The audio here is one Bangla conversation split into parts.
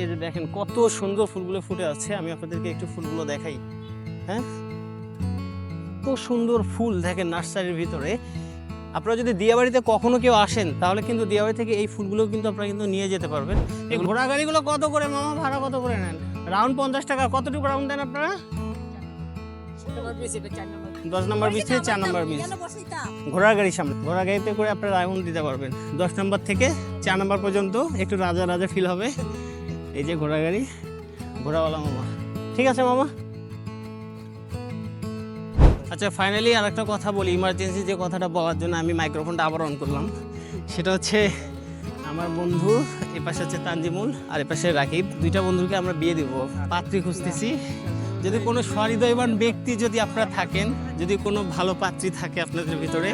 এই যে দেখেন, কত সুন্দর ফুলগুলো ফুটে আছে। আমি আপনাদেরকে একটু ফুলগুলো দেখাই। হ্যাঁ? কত সুন্দর ফুল দেখেন নার্সারির ভিতরে। আপনারা যদি দিয়াবাড়িতে কখনো কেউ আসেন, তাহলে কিন্তু দিয়াবাড়ি থেকে এই ফুলগুলো কিন্তু আপনারা কিন্তু নিয়ে যেতে পারবেন। এই ঘোড়া গাড়িগুলো কত করে মামা? ভাড়া কত করে নেন? রাউন্ড পঞ্চাশ টাকা। কতটুকু রাউন্ড দেন আপনারা? দশ নম্বর বিচ থেকে চার নম্বর বিচ ঘোড়ার গাড়ির সামনে। ঘোড়া গাড়িতে করে আপনারা রাউন্ড দিতে পারবেন। দশ নম্বর থেকে চার নম্বর পর্যন্ত একটু রাজা রাজা ফিল হবে। এই যে ঘোড়া গাড়ি, ঘোড়াওয়ালা মামা। ঠিক আছে মামা? আচ্ছা ফাইনালি আর একটা কথা বলি। ইমার্জেন্সি যে কথাটা বলার জন্য আমি মাইক্রোফোনটা আবার অন করলাম। সেটা হচ্ছে, আমার বন্ধু এ পাশে হচ্ছে তানজিমুল আর এ পাশে রাকিব। দুইটা বন্ধুকে আমরা বিয়ে দেবো। পাত্রী খুঁজতেছি। যদি কোনো সহৃদয়বান ব্যক্তি যদি আপনারা থাকেন, যদি কোনো ভালো পাত্রী থাকে আপনাদের ভিতরে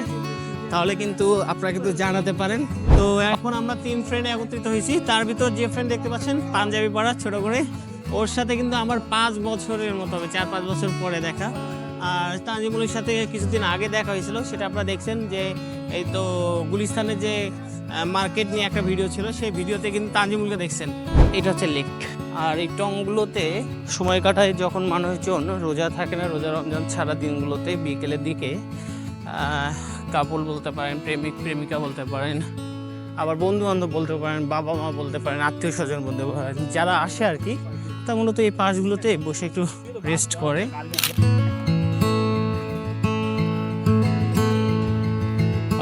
তাহলে কিন্তু আপনারা কিন্তু জানাতে পারেন। তো এখন আমরা তিন ফ্রেন্ড একত্রিত হয়েছি। তার ভিতর যে ফ্রেন্ড দেখতে পাচ্ছেন, পাঞ্জাবি পাড়া ছোট করে। ওর সাথে কিন্তু আমার পাঁচ বছরের মতো হবে, চার পাঁচ বছর পরে দেখা। আর তানজিমুলের সাথে কিছুদিন আগে দেখা হয়েছিল, সেটা আপনারা দেখছেন যে এই তো গুলিস্তানের যে মার্কেট নিয়ে একটা ভিডিও ছিল, সেই ভিডিওতে কিন্তু তানজিমুলকে দেখছেন। এটা হচ্ছে লেক। আর এই টংগুলোতে সময় কাটায় যখন মানুষজন, রোজা থাকে না, রোজা রমজান ছাড়া দিনগুলোতে বিকেলের দিকে কাপল বলতে পারেন, প্রেমিক, প্রেমিকা বলতে পারেন, আবার বন্ধু বান্ধব বলতে পারেন বাবা মা বলতে পারেন আত্মীয় স্বজন বলতে পারেন, যারা আসে আর কি, তা মূলত এই পাশগুলোতে বসে একটু রেস্ট করে।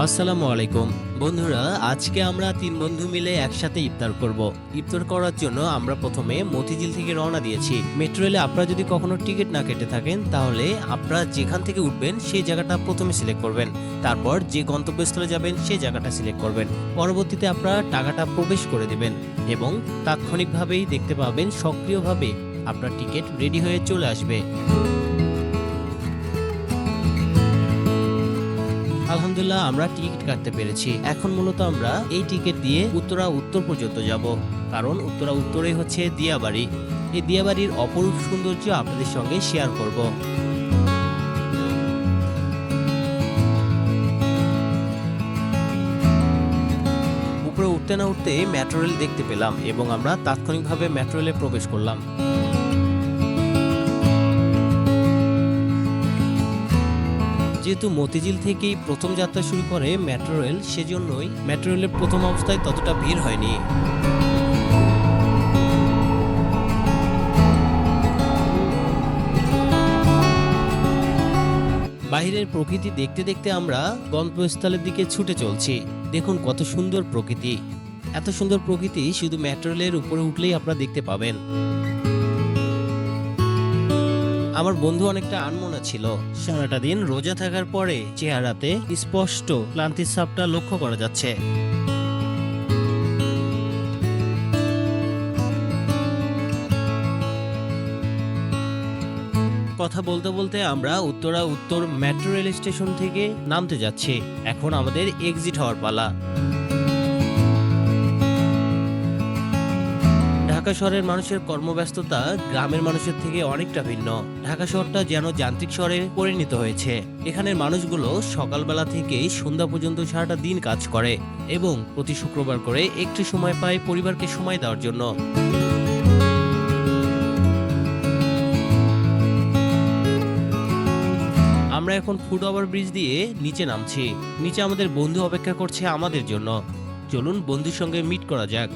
আসসালামু আলাইকুম। বন্ধুরা, আজকে আমরা তিন বন্ধু মিলে একসাথে ইফতার করব। ইফতার করার জন্য আমরা প্রথমে মতিঝিল থেকে রওনা দিয়েছি। মেট্রো রেলে আপনারা যদি কখনো টিকিট না কেটে থাকেন, তাহলে আপনারা যেখান থেকে উঠবেন, সেই জায়গাটা প্রথমে সিলেক্ট করবেন। তারপর যে গন্তব্যস্থলে যাবেন, সেই জায়গাটা সিলেক্ট করবেন। পরবর্তীতে আপনারা টাকাটা প্রবেশ করে দেবেন এবং তাৎক্ষণিকভাবেই দেখতে পাবেন, সক্রিয়ভাবে আপনার টিকিট রেডি হয়ে চলে আসবে। আলহামদুলিল্লাহ, আমরা টিকিট কাটতে পেরেছি। এখন মূলত আমরা এই টিকিট দিয়ে উত্তরা উত্তর পর্যন্ত যাব। কারণ উত্তরা উত্তরে হচ্ছে দিয়াবাড়ি। এই দিয়াবাড়ির অপরূপ সৌন্দর্য আপনাদের সঙ্গে শেয়ার করব। উপরে উঠতে না উঠতে মেট্রো রেল দেখতে পেলাম এবং আমরা তাৎক্ষণিকভাবে মেট্রো রেলে প্রবেশ করলাম। যেহেতু মতিঝিল থেকেই প্রথম যাত্রা শুরু করে মেট্রো রেল, সেজন্যই মেট্রো রেলের প্রথম অবস্থায় ততটা ভিড় হয়নি। বাইরের প্রকৃতি দেখতে দেখতে আমরা গন্তব্যস্থলের দিকে ছুটে চলছি। দেখুন কত সুন্দর প্রকৃতি। এত সুন্দর প্রকৃতি শুধু মেট্রো রেলের উপরে উঠলেই আপনারা দেখতে পাবেন। আমার বন্ধু অনেকটা আনমনা ছিল। সারাটা দিন রোজা থাকার পরে চেহারাতে স্পষ্ট ক্লান্তির ছাপটা লক্ষ্য করা যাচ্ছে। কথা বলতে বলতে আমরা উত্তরা উত্তর মেট্রো রেল স্টেশন থেকে নামতে যাচ্ছি। এখন আমাদের এক্সিট হওয়ার পালা। ঢাকা শহরের মানুষের কর্মব্যস্ততা গ্রামের মানুষের থেকে অনেকটা ভিন্ন। ঢাকা শহরটা যেন যান্ত্রিক শহরে পরিণত হয়েছে। এখানের মানুষগুলো সকালবেলা থেকে সন্ধ্যা পর্যন্ত সারাটা দিন কাজ করে এবং প্রতি শুক্রবার করে একটু সময় পায় পরিবারকে সময় দেওয়ার জন্য। আমরা এখন ফুট ওভার ব্রিজ দিয়ে নিচে নামছি। নিচে আমাদের বন্ধু অপেক্ষা করছে আমাদের জন্য। চলুন বন্ধুর সঙ্গে মিট করা যাক।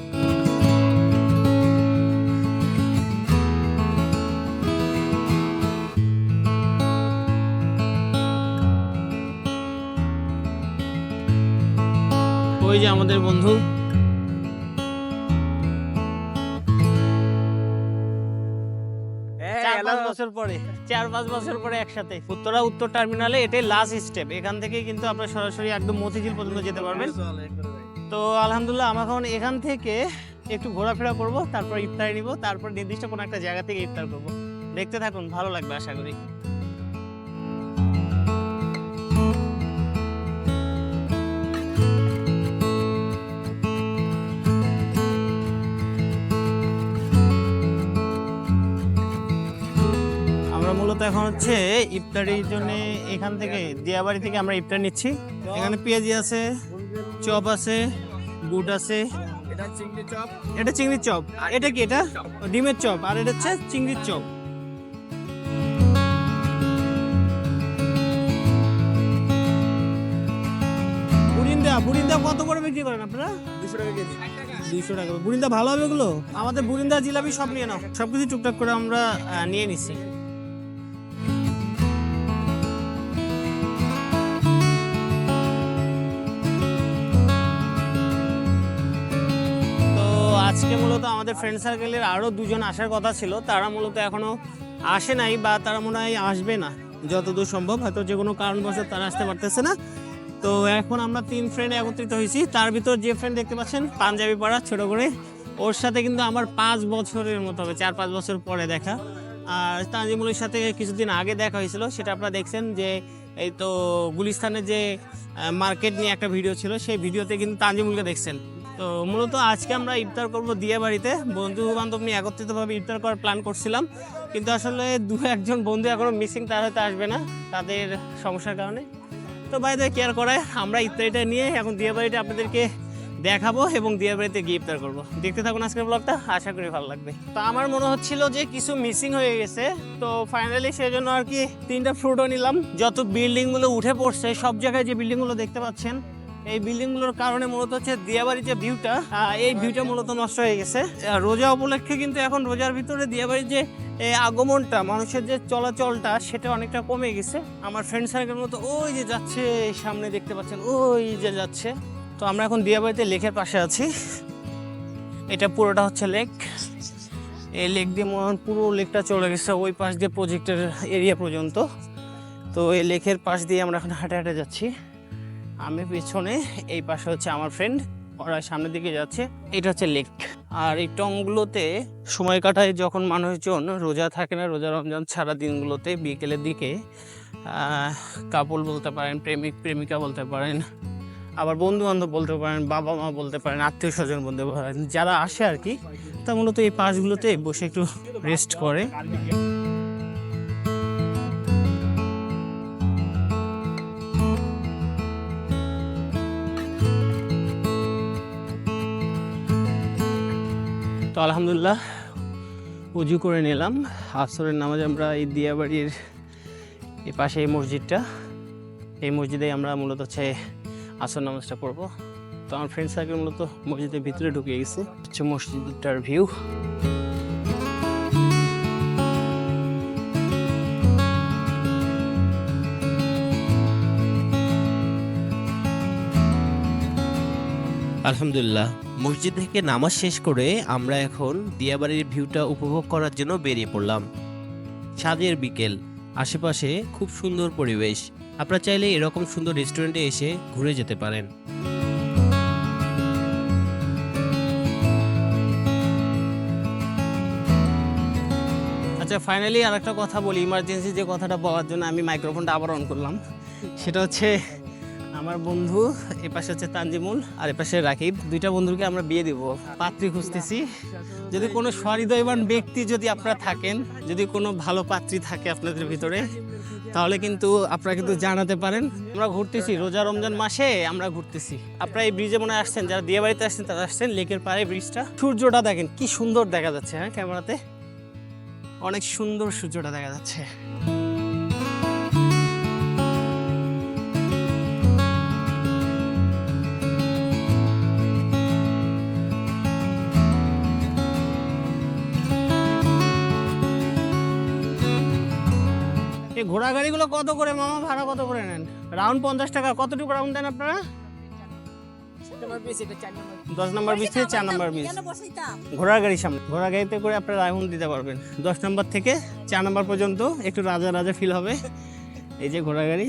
ওই যে আমাদের বন্ধু। চার পাঁচ বছর পরে চার পাঁচ বছর পরে একসাথে। উত্তরা উত্তর টার্মিনালে এটাই লাস্ট স্টেপ এখান থেকে কিন্তু আপনারা সরাসরি একদম মতিঝিল পর্যন্ত যেতে পারবেন। তো আলহামদুলিল্লাহ আমরা এখন এখান থেকে একটু ঘোরাফেরা করব তারপর ইফতারি নিব তারপর নির্দিষ্ট কোনো একটা জায়গা থেকে ইফতার করব। দেখতে থাকুন ভালো লাগবে আশা করি। মূলত এখন হচ্ছে ইফতারির জন্য এখান থেকে দিয়াবাড়ি থেকে আমরা ইফতার নিচ্ছি। এখানে পেঁয়াজি আছে চপ আছে বুট আছে। এটা চিংড়ি চপ। এটা চিংড়ির চপ এটা কি এটা? ডিমের চপ। আর এটা হচ্ছে চিংড়ির চপ। বুরিন্দা বুরিন্দা কত করে বিক্রি করেন আপনারা? দুশো টাকা কেজি। দুইশো টাকা। বুরিন্দা ভালো হবে এগুলো? আমাদের বুরিন্দা জিলাপি সব নিয়ে নাও। সব কিছু টুকটাক করে আমরা নিয়ে নিছি আজকে মূলত আমাদের ফ্রেন্ড সার্কেলের আরও দুজন আসার কথা ছিল। তারা মূলত এখনও আসে নাই বা তারা মনে হয় আসবে না। যতদূর সম্ভব হয়তো যে কোনো কারণবশত তারা আসতে পারতেছে না। তো এখন আমরা তিন ফ্রেন্ড একত্রিত হয়েছি। তার ভিতর যে ফ্রেন্ড দেখতে পাচ্ছেন, পাঞ্জাবি পাড়া ছোট করে। ওর সাথে কিন্তু আমার পাঁচ বছরের মতো হবে, চার পাঁচ বছর পরে দেখা। আর তানজিমুলের সাথে কিছুদিন আগে দেখা হয়েছিল। সেটা আপনারা দেখছেন যে এই তো গুলিস্তানের যে মার্কেট নিয়ে একটা ভিডিও ছিল, সেই ভিডিওতে কিন্তু তানজিমুলকে দেখছেন। তো মূলত আজকে আমরা ইফতার করব দিয়ে বাড়িতে বন্ধু বান্ধব নিয়ে একত্রিতভাবে ইফতার করার প্ল্যান করছিলাম। কিন্তু আসলে দু একজন বন্ধু এখনও মিসিং তার হয়তো আসবে না, তাদের সমস্যার কারণে। তো বাইরে কেয়ার করে, আমরা ইফতারিটা নিয়ে এখন দিয়ে বাড়িটা আপনাদেরকে দেখাবো এবং দিয়ে বাড়িতে গিয়ে ইফতার করব। দেখতে থাকুন আজকের ব্লগটা আশা করি ভালো লাগবে। তো আমার মনে হচ্ছিল যে কিছু মিসিং হয়ে গেছে। তো ফাইনালি সেই জন্য আর কি তিনটা ফ্রুটও নিলাম। যত বিল্ডিংগুলো উঠে পড়ছে, সব জায়গায় যে বিল্ডিংগুলো দেখতে পাচ্ছেন এই বিল্ডিংগুলোর কারণে মূলত হচ্ছে দিয়াবাড়ির যে ভিউটা এই ভিউটা মূলত নষ্ট হয়ে গেছে। রোজা উপলক্ষে কিন্তু এখন রোজার ভিতরে দিয়াবাড়ির যে আগমনটা, মানুষের যে চলাচলটা, সেটা অনেকটা কমে গেছে। আমার ফ্রেন্ড সার্কেল মতো ওই যে যাচ্ছে সামনে দেখতে পাচ্ছেন, ওই যে যাচ্ছে। তো আমরা এখন দিয়াবাড়িতে লেকের পাশে আছি। এটা পুরোটা হচ্ছে লেক। এই লেক দিয়ে মনে পুরো লেকটা চলে গেছে, ওই পাশ দিয়ে প্রজেক্টের এরিয়া পর্যন্ত। তো এই লেকের পাশ দিয়ে আমরা এখন হাঁটে হাঁটে যাচ্ছি। আমি পিছনে, এই পাশে হচ্ছে আমার ফ্রেন্ড ওরা সামনের দিকে যাচ্ছে। এটা হচ্ছে লেক আর এই টংগুলোতে সময় কাটায় যখন মানুষজন, রোজা থাকে না, রোজা রমজান ছাড়া দিনগুলোতে বিকেলের দিকে কাপল বলতে পারেন, প্রেমিক, প্রেমিকা বলতে পারেন, আবার বন্ধু বান্ধব বলতে পারেন বাবা মা বলতে পারেন আত্মীয় স্বজন বলতে পারেন, যারা আসে আর কি, তা মূলত এই পাশগুলোতে বসে একটু রেস্ট করে। তো আলহামদুলিল্লাহ উজু করে নিলাম। আসরের নামাজ আমরা এই দিয়াবাড়ির এই পাশে এই মসজিদটা, এই মসজিদে আমরা মূলত হচ্ছে আসর নামাজটা পড়ব। তো আমার ফ্রেন্ড সার্কেল মূলত মসজিদের ভিতরে ঢুকে গেছে, হচ্ছে মসজিদটার ভিউ আলহামদুলিল্লাহ। মসজিদ থেকে নামাজ শেষ করে আমরা এখন দিয়াবাড়ির ভিউটা উপভোগ করার জন্য বেরিয়ে পড়লাম। ছাদের বিকেল, আশেপাশে খুব সুন্দর পরিবেশ। আপনারা চাইলে এরকম সুন্দর রেস্টুরেন্টে এসে ঘুরে যেতে পারেন। আচ্ছা ফাইনালি আর একটা কথা বলি। ইমার্জেন্সি যে কথাটা বলার জন্য আমি মাইক্রোফোনটা আবার অন করলাম। সেটা হচ্ছে আমার বন্ধু এ পাশে হচ্ছে তানজিমুল আর এ পাশে রাকিব। দুইটা বন্ধুকে আমরা বিয়ে দিব। পাত্রী খুঁজতেছি। যদি কোনো সহৃদয়বান ব্যক্তি যদি আপনারা থাকেন, যদি কোনো ভালো পাত্রী থাকে আপনাদের ভিতরে, তাহলে কিন্তু আপনারা কিন্তু জানাতে পারেন। আমরা ঘুরতেছি রোজা রমজান মাসে, আমরা ঘুরতেছি। আপনারা এই ব্রিজে মনে আসছেন, যারা দিয়ে বাড়িতে আসছেন, তারা আসছেন লেকের পাড়ে ব্রিজটা সূর্যটা দেখেন, কি সুন্দর দেখা যাচ্ছে হ্যাঁ ক্যামেরাতে। অনেক সুন্দর সূর্যটা দেখা যাচ্ছে। এই ঘোড়া গাড়িগুলো কত করে মামা? ভাড়া কত করে নেন? রাউন্ড পঞ্চাশ টাকা। কতটুকু রাউন্ড দেন আপনারা? দশ নম্বর বিচ থেকে চার নম্বর বিচ ঘোড়া গাড়ির সামনে। ঘোড়া গাড়িতে করে আপনারা রাউন্ড দিতে পারবেন। দশ নম্বর থেকে চার নম্বর পর্যন্ত একটু রাজা রাজা ফিল হবে। এই যে ঘোড়া গাড়ি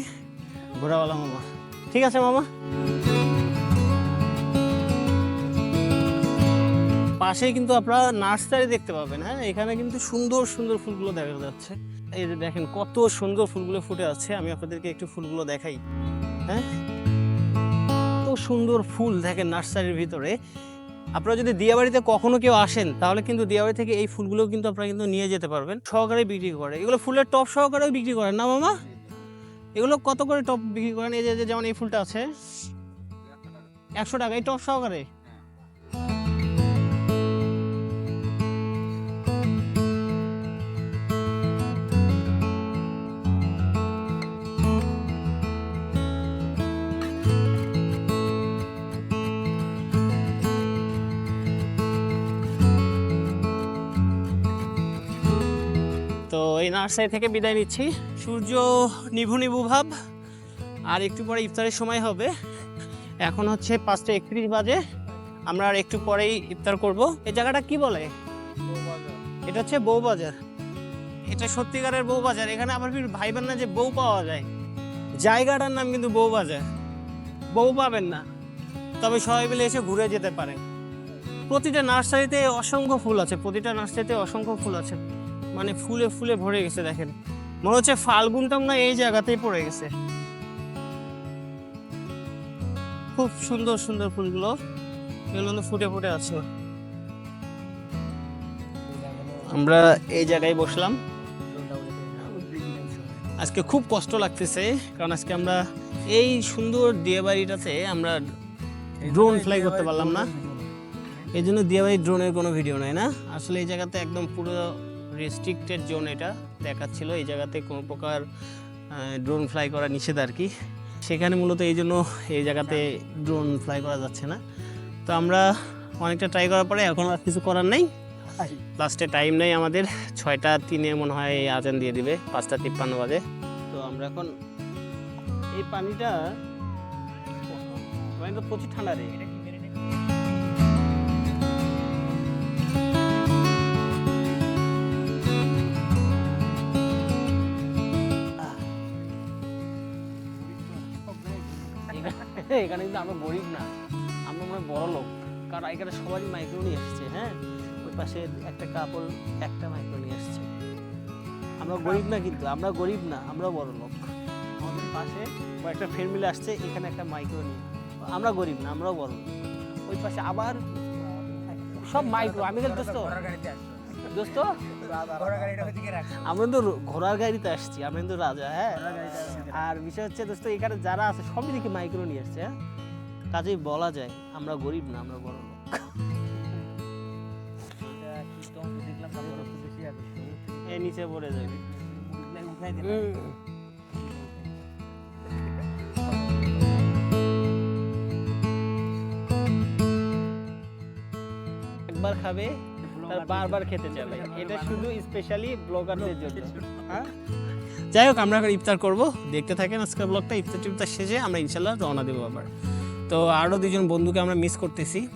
ঘোড়াওয়ালা মামা। ঠিক আছে মামা? পাশেই কিন্তু আপনারা নার্সারি দেখতে পাবেন হ্যাঁ? এখানে কিন্তু সুন্দর সুন্দর ফুলগুলো দেখা যাচ্ছে। এই যে দেখেন, কত সুন্দর ফুলগুলো ফুটে আছে। আমি আপনাদেরকে একটু ফুলগুলো দেখাই হ্যাঁ? কত সুন্দর ফুল দেখেন নার্সারির ভিতরে। আপনারা যদি দিয়াবাড়িতে কখনো কেউ আসেন, তাহলে কিন্তু দিয়াবাড়ি থেকে এই ফুলগুলো কিন্তু আপনারা কিন্তু নিয়ে যেতে পারবেন। সহকারে বিক্রি করে। এগুলো ফুলের টপ সহকারেও বিক্রি করেন, না মামা? এগুলো কত করে টপ বিক্রি করেন? এই যে যেমন এই ফুলটা আছে। একশো টাকা, এই টপ সহকারে? তো এই নার্সারি থেকে বিদায় নিচ্ছি। সূর্য নিভু নিভু ভাব আর একটু পরে ইফতারের সময় হবে। এখন হচ্ছে পাঁচটা একত্রিশ বাজে। আমরা আর একটু পরেই ইফতার করব। এই জায়গাটা কি বলে? এটা হচ্ছে বউবাজার। এটা সত্যিকারের বউবাজার। এখানে আবার ভাইবেন না যে বউ পাওয়া যায়? জায়গাটার নাম কিন্তু বউবাজার। বউ পাবেন না। তবে সবাই মিলে এসে ঘুরে যেতে পারে। প্রতিটা নার্সারিতে অসংখ্য ফুল আছে। প্রতিটা নার্সারিতে অসংখ্য ফুল আছে। মানে ফুলে ফুলে ভরে গেছে, দেখেন। মনে হচ্ছে ফাল্গুনটাম না এই জায়গাতেই পড়ে গেছে। খুব সুন্দর সুন্দর ফুলগুলো এগুলো ফুটে ফুটে আছে। আমরা এই জায়গায় বসলাম। আজকে খুব কষ্ট লাগতেছে, কারণ আজকে আমরা এই সুন্দর দিয়ে বাড়িটাতে আমরা ড্রোন ফ্লাই করতে পারলাম না। এই জন্য দিয়ে বাড়ির ড্রোনের কোনো ভিডিও নাই না। আসলে এই জায়গাতে একদম পুরো রেস্ট্রিক্টেড জোন এটা দেখাচ্ছিল। এই জায়গাতে কোনো প্রকার ড্রোন ফ্লাই করা নিষেধ আর কি। সেখানে মূলত এই জন্য এই জায়গাতে ড্রোন ফ্লাই করা যাচ্ছে না। তো আমরা অনেকটা ট্রাই করার পরে এখন আর কিছু করার নেই। লাস্টে টাইম নেই আমাদের। ছয়টা তিনে মনে হয় আজান দিয়ে দিবে পাঁচটা তিপ্পান্ন বাজে। তো আমরা এখন এই পানিটা পানিটা প্রচুর ঠান্ডা রে। এখানে এখানে কিন্তু আমরা গরিব না। আমরা মনে হয় বড় লোক। কারণ এখানে সবাই মাইক্রো নিয়ে এসছে হ্যাঁ? ওই পাশে একটা কাপড় একটা মাইক্রো নিয়ে এসছে। আমরা গরিব না কিন্তু, আমরা গরিব না, আমরা বড় লোক। আমাদের পাশে কয়েকটা ফ্রেন্ড মিলে আসছে, এখানে একটা মাইক্রো নিয়ে। আমরা গরিব না, আমরাও বড় ওই পাশে আবার সব মাইক্রো আমি কিন্তু দোস্ত দোস্ত? আমরা তো ঘোড়ার গাড়িতে আসছি আমরা কিন্তু রাজা হ্যাঁ? আর বিষয় হচ্ছে দোস্ত, এখানে যারা আছে, সবই দেখি মাইক্রো নিয়ে আসছে হ্যাঁ? কাজেই বলা যায়, আমরা গরিব না, আমরা বড় লোক। এ নিচে পড়ে যাবে। একবার খাবে বারবার খেতে যাবে এটা শুধু স্পেশালি ব্লগারদের জন্য। হ্যাঁ? যাই হোক আমরা এখন ইফতার করব। দেখতে থাকেন আজকের ব্লগটা ইফতার টিফতার শেষে আমরা ইনশাল্লাহ রওনা দেবো আবার। তো আরও দুজন বন্ধুকে আমরা মিস করতেছি।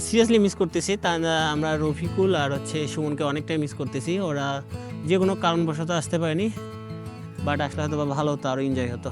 সিরিয়াসলি মিস করতেছি। তা আমরা রফিকুল আর হচ্ছে সুমনকে অনেকটাই মিস করতেছি। ওরা যে কোনো কারণবশত আসতে পারেনি। বাট আসলে হয়তো বা ভালো হতো আরও এনজয় হতো।